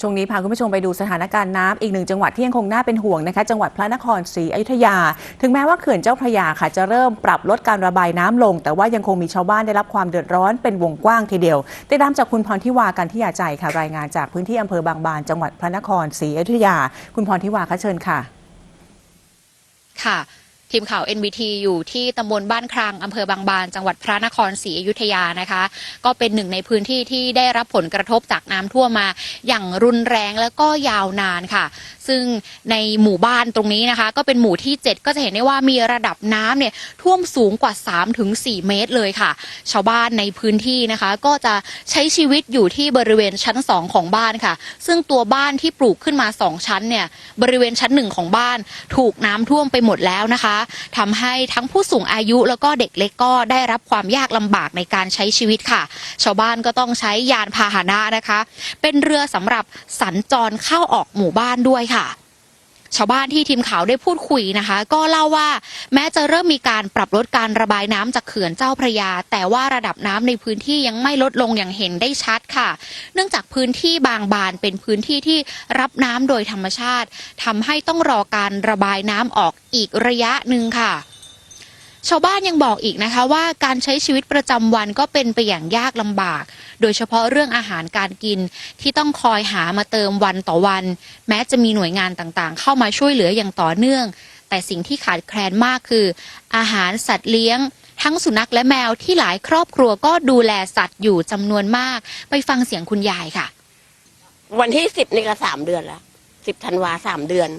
ช่วงนี้พาคุณผู้ชมไปดูสถานการณ์น้ำอีกหนึ่งจังหวัดที่ยังคงน่าเป็นห่วงนะคะ จังหวัดพระนครศรีอยุธยา ถึงแม้ว่าเขื่อนเจ้าพระยาค่ะ จะเริ่มปรับลดการระบายน้ำลง แต่ว่ายังคงมีชาวบ้านได้รับความเดือดร้อนเป็นวงกว้างทีเดียวติดตามจากคุณพรทิวากันที่ยาใจค่ะรายงานจากพื้นที่อำเภอบางบานจังหวัดพระนครศรีอยุธยา คุณพรทิวาคะเชิญค่ะ ค่ะ ทีมข่าว NBT อยู่ที่ตำบลบ้านครังอำเภอบางบาน จังหวัดพระนครศรีอยุธยานะคะ ก็เป็นหนึ่งในพื้นที่ที่ได้รับผลกระทบจากน้ำท่วมมา อย่างรุนแรงแล้วก็ยาวนานค่ะ ซึ่งในหมู่บ้านตรงนี้นะคะ ก็เป็นหมู่ที่ 7 ก็จะเห็นได้ว่ามีระดับน้ำเนี่ยท่วมสูงกว่า 3-4 เมตรเลยค่ะ ชาวบ้านในพื้นที่นะคะ ก็จะใช้ชีวิตอยู่ที่บริเวณชั้น 2 ของบ้านค่ะ ซึ่งตัวบ้านที่ปลูกขึ้นมา 2 ชั้นเนี่ยบริเวณชั้นหนึ่งของบ้าน ถูกน้ำท่วมไปหมดแล้วนะคะทำให้ทั้งผู้สูงอายุแล้วก็เด็กเล็กก็ได้รับความยากลำบากในการใช้ชีวิตค่ะ ชาวบ้านก็ต้องใช้ยานพาหนะนะคะ เป็นเรือสำหรับสัญจรเข้าออกหมู่บ้านด้วยค่ะ ชาวบ้านที่ทีมข่าวได้พูดคุยนะคะ ก็เล่าว่าแม้จะเริ่มมีการปรับลดการระบายน้ำจากเขื่อนเจ้าพระยา แต่ว่าระดับน้ำในพื้นที่ยังไม่ลดลงอย่างเห็นได้ชัดค่ะ เนื่องจากพื้นที่บางบานเป็นพื้นที่ที่รับน้ำโดยธรรมชาติทำให้ต้องรอการระบายน้ำออกอีกระยะหนึ่งค่ะ ชาวบ้านยังบอกอีกนะคะว่าการใช้ชีวิตประจำวันก็เป็นไปอย่างยากลำบาก โดยเฉพาะเรื่องอาหารการกินที่ต้องคอยหามาเติมวันต่อวัน แม้จะมีหน่วยงานต่างๆ เข้ามาช่วยเหลืออย่างต่อเนื่อง แต่สิ่งที่ขาดแคลนมากคือ อาหารสัตว์เลี้ยง ทั้งสุนัขและแมวที่หลายครอบครัวก็ดูแลสัตว์อยู่จำนวนมาก ไปฟังเสียงคุณยายค่ะ วันที่สิบนี่ก็สามเดือนแล้วสิบธันวาสามเดือน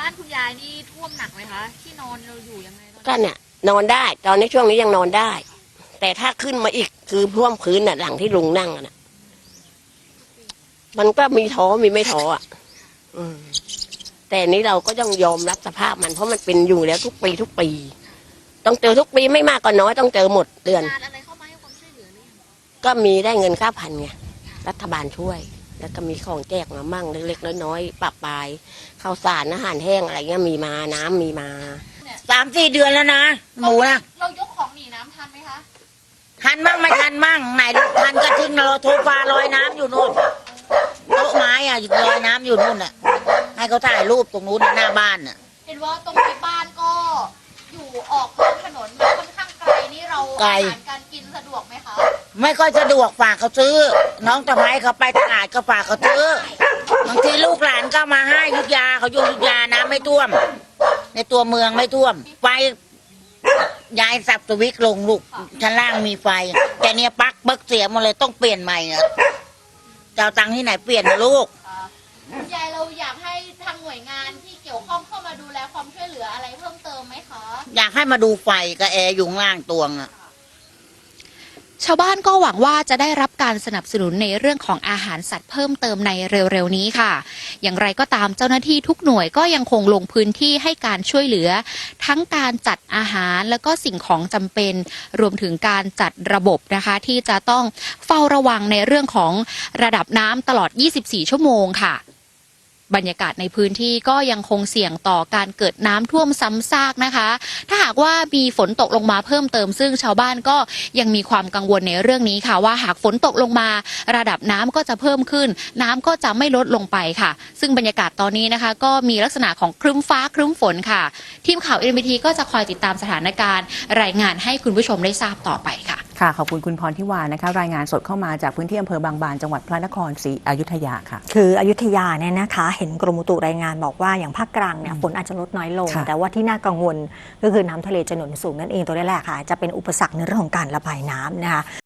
บ้านคุณยายนี่ท่วมหนักไหมคะ ที่นอนเราอยู่ยังไงก็เนี่ยนอนได้ตอนนี้ช่วงนี้ยังนอนได้ แต่ถ้าขึ้นมาอีกคือพ่วมพื้นน่ะหลังที่ลุงนั่งอะน่ะ มันก็มีท้อมีไม่ท้ออะ อืม แต่นี้เราก็ต้องยอมรับสภาพมันเพราะมันเป็นอยู่แล้วทุกปีทุกปี ต้องเจอทุกปีไม่มากก็น้อยต้องเจอหมดเดือน งานอะไรเข้ามาให้ความช่วยเหลือหรือยังก็มีได้เงินเก้าพันไงรัฐบาลช่วย แล้วก็มีของแจกมามั่งเล็กๆน้อยๆปรับปลายข้าวสารอาหารแห้งอะไรเงี้ยมีมาน้ำมีมาสามสี่เดือนแล้วนะหมูนะเรายกของหนีน้ำทันไหมคะ ทันมั่งไม่ทันมั่งไหนทันก็ทิ้งเราโทรฟ้าลอยน้ำอยู่นู่นโต๊ะไม้อะลอยน้ำอยู่นู่นน่ะ ให้เขาถ่ายรูปตรงนู้นหน้าบ้านน่ะ เห็นว่าตรงที่บ้านก็อยู่ออกนอกถนนมาค่อนข้างไกลนี่เราไกล อาหารการกินสะดวกไหมคะ ไม่ค่อยสะดวกฝากเขาซื้อ น้องตะไม้เขาไปตลาดก็ฝากเขาซื้อบางทีลูกหลานก็มาให้อยุธยาเขาอยู่อยุธยาน้ำไม่ท่วม ในตัวเมืองไม่ท่วม ไฟย้ายสับสวิกลงลูกชั้นล่างมีไฟ แต่เนี่ยปลั๊กเบิกเสียหมดเลยต้องเปลี่ยนใหม่อะจะเอาตังค์ที่ไหนเปลี่ยนนะลูก คุณยายเราอยากให้ทางหน่วยงานที่เกี่ยวข้องเข้ามาดูแลความช่วยเหลืออะไรเพิ่มเติมไหมคะ อยากให้มาดูไฟกับแอร์อยู่ข้างล่างตวงอะ ชาวบ้านก็หวังว่าจะได้รับการสนับสนุนในเรื่องของอาหารสัตว์เพิ่มเติมในเร็วๆนี้ค่ะ อย่างไรก็ตามเจ้าหน้าที่ทุกหน่วยก็ยังคงลงพื้นที่ให้การช่วยเหลือ ทั้งการจัดอาหารแล้วก็สิ่งของจำเป็น รวมถึงการจัดระบบนะคะ ที่จะต้องเฝ้าระวังในเรื่องของระดับน้ำตลอด 24 ชั่วโมงค่ะ บรรยากาศในพื้นที่ก็ยังคงเสี่ยงต่อการเกิดน้ำท่วมซ้ำซากนะคะ ถ้าหากว่ามีฝนตกลงมาเพิ่มเติม ซึ่งชาวบ้านก็ยังมีความกังวลในเรื่องนี้ค่ะ ว่าหากฝนตกลงมา ระดับน้ำก็จะเพิ่มขึ้น น้ำก็จะไม่ลดลงไปค่ะ ซึ่งบรรยากาศตอนนี้นะคะ ก็มีลักษณะของครึ้มฟ้าครึ้มฝนค่ะ ทีมข่าว NBT ก็จะคอยติดตามสถานการณ์ รายงานให้คุณผู้ชมได้ทราบต่อไปค่ะ ค่ะ ขอบคุณคุณพรทิวานะคะ รายงานสดเข้ามาจากพื้นที่อำเภอบางบานจังหวัดพระนครศรีอยุธยาค่ะ คืออยุธยาเนี่ยนะคะ เห็นกรมอุตุรายงานบอกว่าอย่างภาคกลางเนี่ยฝนอาจจะลดน้อยลง ค่ะแต่ว่าที่น่ากังวลก็คือน้ำทะเลจะหนุนสูงนั่นเองตัวนี้แหละค่ะ จะเป็นอุปสรรคในเรื่องของการระบายน้ำนะคะ